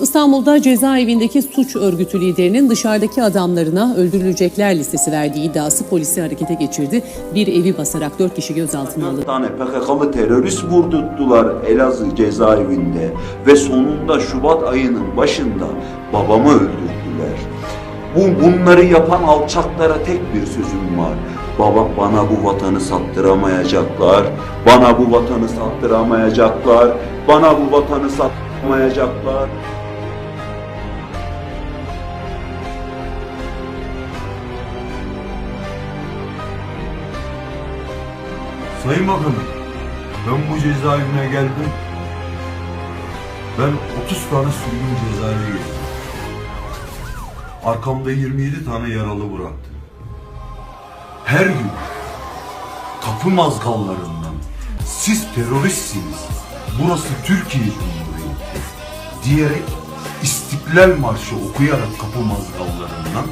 İstanbul'da cezaevindeki suç örgütü liderinin dışarıdaki adamlarına öldürülecekler listesi verdiği iddiası polisi harekete geçirdi. Bir evi basarak dört kişi gözaltına alındı. Bir tane PKK'lı terörist vurdurttular Elazığ cezaevinde ve sonunda Şubat ayının başında babamı öldürdüler. Bu bunları yapan alçaklara tek bir sözüm var. Baba bana bu vatanı sattıramayacaklar. Bana bu vatanı sattıramayacaklar. Bana bu vatanı sattıramayacaklar. Sayın Bakanım, ben bu cezaevine geldim. Ben 30 tane sürgün cezaevi gezdim. Arkamda 27 tane yaralı bıraktım. Her gün kapı mazgallarından siz teröristsiniz, burası Türkiye Cumhuriyeti diyerek İstiklal Marşı okuyarak kapı mazgallarından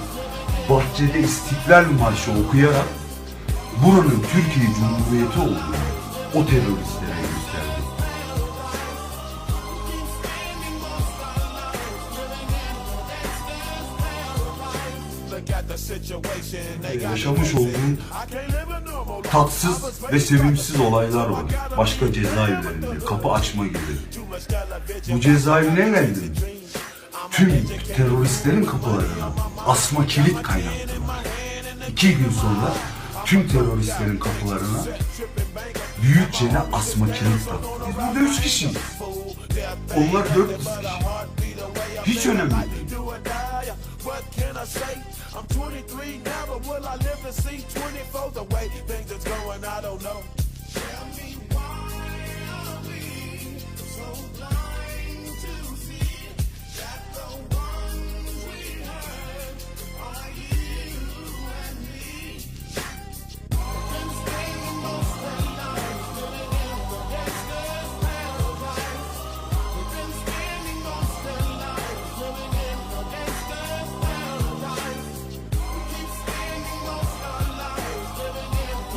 bahçede İstiklal Marşı okuyarak buranın Türkiye Cumhuriyeti olduğunu o teröristlere gösterdi. Yaşamış olduğum tatsız ve sevimsiz olaylar var. Başka cezaevlerinde kapı açma gibi. Bu cezaevine geldim. Tüm teröristlerin kapılarına asma kilit kaynattılar. İki gün sonra tüm teröristlerin kapılarına büyükçene asma kilit taktı. Biz burada üç kişiyiz. Onlar dört kişi. Hiç önemli değil. What can I say? I'm 23 now, but will I live to see 24? The way things is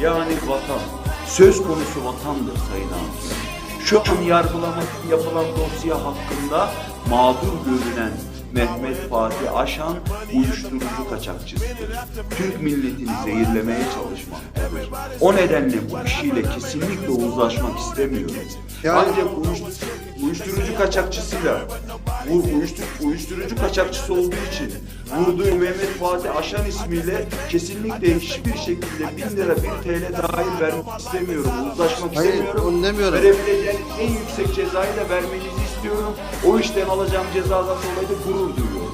Yani vatan. Söz konusu vatandır Sayın Hakim. Şu an yargılama yapılan dosya hakkında mağdur görünen Mehmet Fatih Aşan uyuşturucu kaçakçısıdır. Türk milletini zehirlemeye çalışmaktadır. O nedenle bu kişiyle kesinlikle uzlaşmak istemiyorum. Ancak uyuş- uyuşturucu kaçakçısıyla bu uyuştur- uyuşturucu kaçakçısı olduğu için vurduğu Mehmet Fatih Aşan ismiyle kesinlikle hiçbir şekilde bin lira bir TL dahil vermek istemiyorum. Uzlaşmak Hayır, istemiyorum. onu demiyorum. Verebileceğiniz en yüksek cezayı da vermenizi istiyorum. O işten alacağım cezadan dolayı da gurur duyuyorum.